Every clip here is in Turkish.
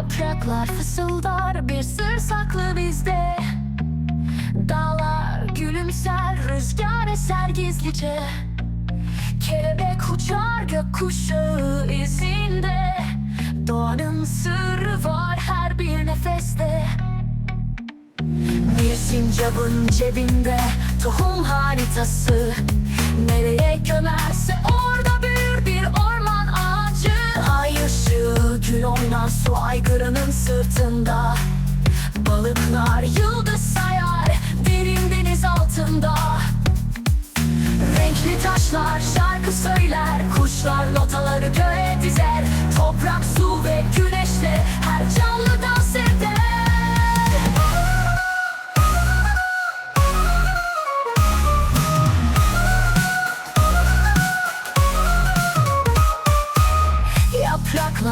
Yapraklar fısıldar bir sır saklı bizde. Dağlar gülümser rüzgar eser gizlice. Kelebek uçar gökkuşağı izinde. Doğanın sırrı var her bir nefeste. Bir sincabın cebinde tohum haritası. Nereye gömerse orada su aygırının sırtında Balıklar yıldız sayar derin deniz altında. Renkli taşlar şarkı söyler Kuşlar notaları göğe dizer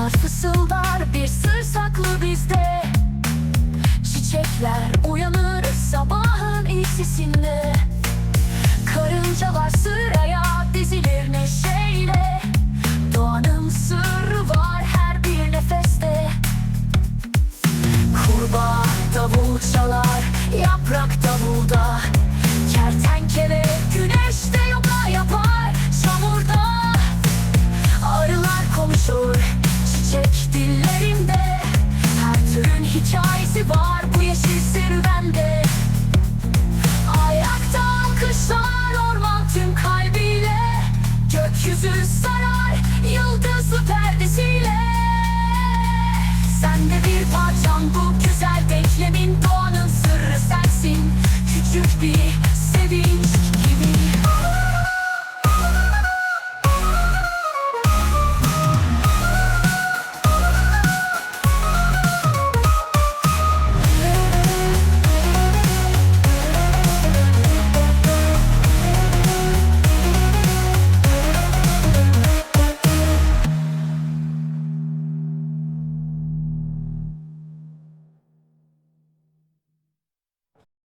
Yapraklar fısıldar bir sır saklı bizde. Çiçekler uyanır sabahın ilk sesinde var bu yeşil serüvende